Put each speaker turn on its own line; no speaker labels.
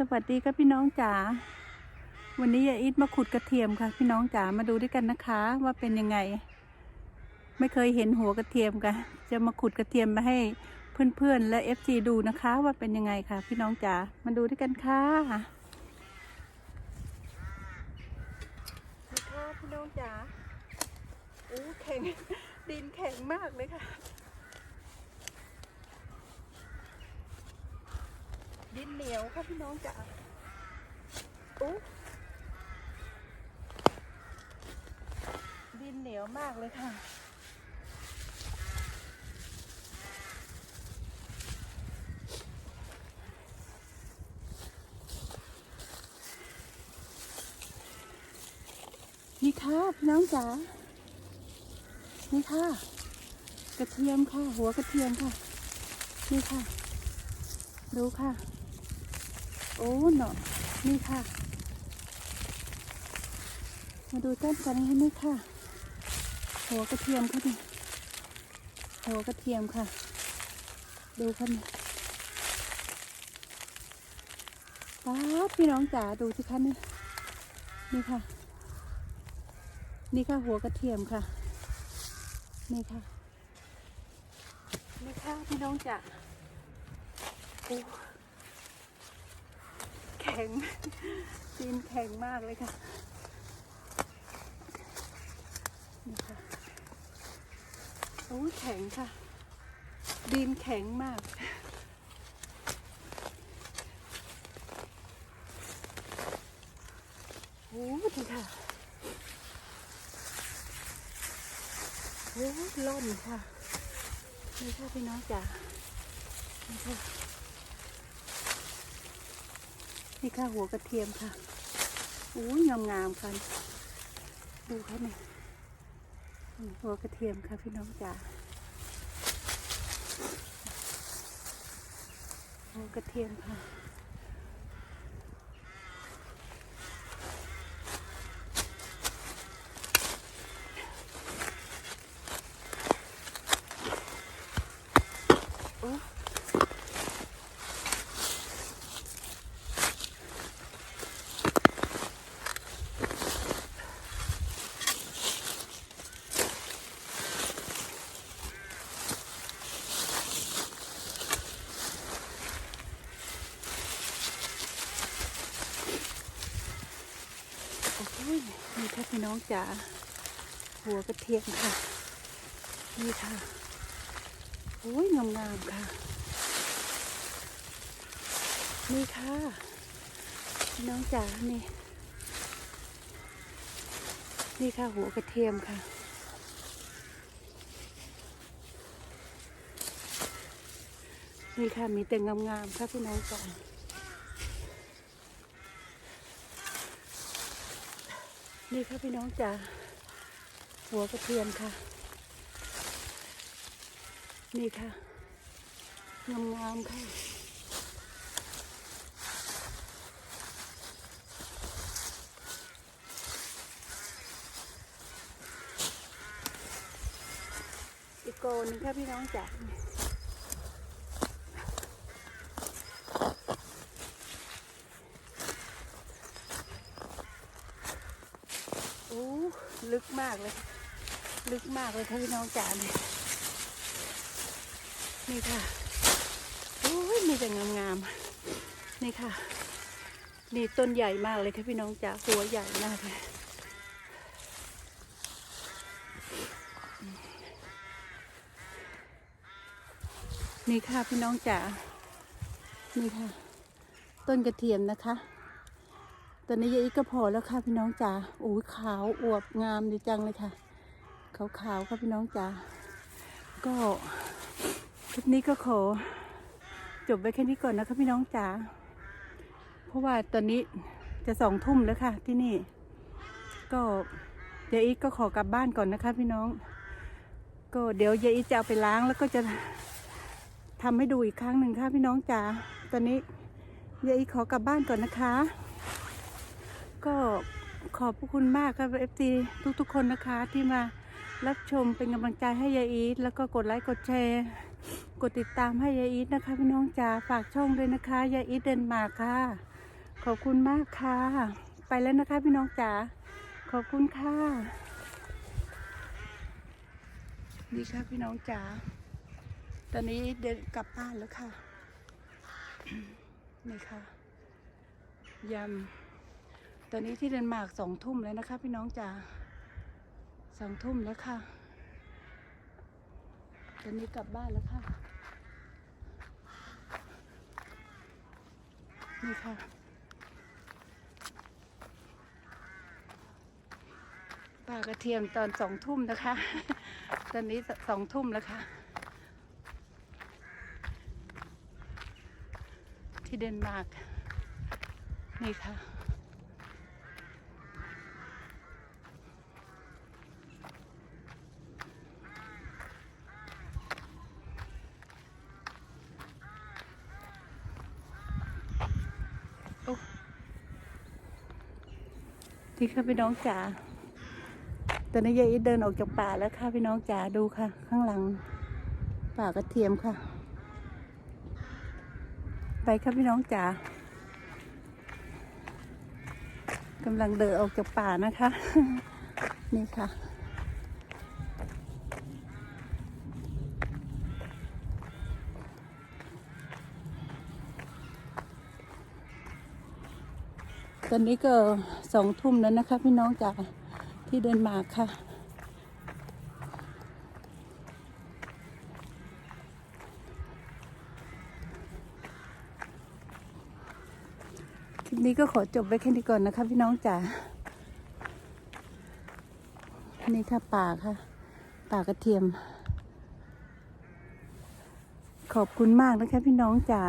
สวัสดีครับพี่น้องจ๋า วันนี้ยายอิทมาขุดกระเทียมค่ะ พี่น้องจ๋ามาดูด้วยกันนะคะ ว่าเป็นยังไง ไม่เคยเห็นหัวกระเทียมกันจะมาขุดกระเทียมมาให้เพื่อนๆและเอฟซีดูนะคะ ว่าเป็นยังไงค่ะ พี่น้องจ๋า มาดูด้วยกันค่ะนี่ค่ะพี่น้องจ๋าโอ้แข็งดินแข็งมากเลยค่ะ นเหนียวค่ะพี่น้องจ๋าโอ้ดินเหนียวมากเลยค่ะ นี่ค่ะพี่น้องจ๋า นี่ค่ะ กระเทียมค่ะ หัวกระเทียมค่ะ นี่ค่ะ ดูค่ะ โอ้หนอนี่ค่ะ มาดูต้นกันให้ไหมค่ะ หัวกระเทียมค่ะนี่หัวกระเทียมค่ะ ดูค่ะนี่ป้าพี่น้องจ๋าดูสิคะนี่นี่ค่ะ นี่ค่ะหัวกระเทียมค่ะ นี่ค่ะ นี่ค่ะพี่น้องจ๋าโอ้ ข็งดินแข็งมากเลยค่ะนี่ค่ะโอ้แข็งค่ะ ดินแข็งมากโอ้ดีค่ะโอ้ล่นค่ะนี่ค่ะพี่น้องจ๋านี่ค่ะ นี่ค่ะหัวกระเทียมค่ะอู้ยงามๆค่ะดูค่ะเนี่ยหัวกระเทียมค่ะพี่น้องจ๋าหัวกระเทียมค่ะโอ้โอ้ย น้องจ๋าหัวกระเทียมค่ะ นี่ค่ะโอ้ยงามๆค่ะ นี่ค่ะ น้องจ๋านี่ นี่ค่ะหัวกระเทียมค่ะนี่ค่ะมีแต่งามๆค่ะพี่น้องจ๋า นี่ค่ะพี่น้องจ๋าหัวกระเทียมค่ะ นี่ค่ะงามๆค่ะอีกโกนึงค่ะพี่น้องจ๋าโอ้ ลึกมากเลย ลึกมากเลยค่ะพี่น้องจ๋าเนี่ยนี่ค่ะโอ้ยมีแต่งามๆนี่ค่ะ นี่ต้นใหญ่มากเลยค่ะพี่น้องจ๋าหัวใหญ่มากเลยนี่ค่ะพี่น้องจ๋านี่ค่ะ ต้นกระเทียมนะคะ ตอนนี้ยายอีกก็พอแล้วค่ะพี่น้องจ๋าโอ้ยขาวอวบงามดีจังเลยค่ะ ขาวๆค่ะพี่น้องจ๋าก็คลิปนี้ก็ขอจบไว้แค่นี้ก่อนนะคะพี่น้องจ๋าเพราะว่าตอนนี้จะสองทุ่มแล้วค่ะ ที่นี่ ก็เดี๋ยอีกก็ขอกลับบ้านก่อนนะคะ พี่น้อง ก็เดี๋ยวยายอีจะเอาไปล้างแล้วก็จะทำให้ดูอีกครั้งหนึ่งค่ะพี่น้องจ๋าตอนนี้ยายอีขอกลับบ้านก่อนนะคะ ก็ขอบพระคุณมากครับเอฟซีทุกๆคนนะคะที่มารับชมเป็นกำลังใจให้ยายอีทแล้วก็กดไลค์กดแชร์กดติดตามให้ยายอีทนะคะพี่น้องจ๋าฝากช่องด้วยนะคะยายอีทเดนมาร์กค่ะ ขอบคุณมากค่ะ ไปแล้วนะคะพี่น้องจ๋าขอบคุณค่ะนี่ค่ะพี่น้องจ๋าตอนนี้เดินกลับบ้านแล้วค่ะนี่ค่ะยำ ตอนนี้ที่เดนมาร์กสองทุ่มแล้วนะคะ พี่น้องจ๋าสองทุ่มแล้วค่ะ ตอนนี้กลับบ้านแล้วค่ะ นี่ค่ะ ปลากระเทียมตอนสองทุ่มนะคะ ตอนนี้สองทุ่มแล้วค่ะ ที่เดนมาร์กนี่ค่ะ ที่ค่ะพี่น้องจ๋าตอนนี้ยายอีทเดินออกจากป่าแล้วค่ะพี่น้องจ๋าดูค่ะ ข้างหลัง ป่ากระเทียมค่ะ ไปค่ะพี่น้องจ๋ากำลังเดินออกจากป่านะคะ นี่ค่ะ อนนี้ก็สองทุ่มแล้วนะคะ พี่น้องจ๋าที่เดินมาร์กค่ะ คลิปนี้ก็ขอจบไว้แค่นี้ก่อนนะคะ พี่น้องจ๋านี่ค่ะป่าค่ะ ป่ากระเทียม ขอบคุณมากนะคะ พี่น้องจ๋า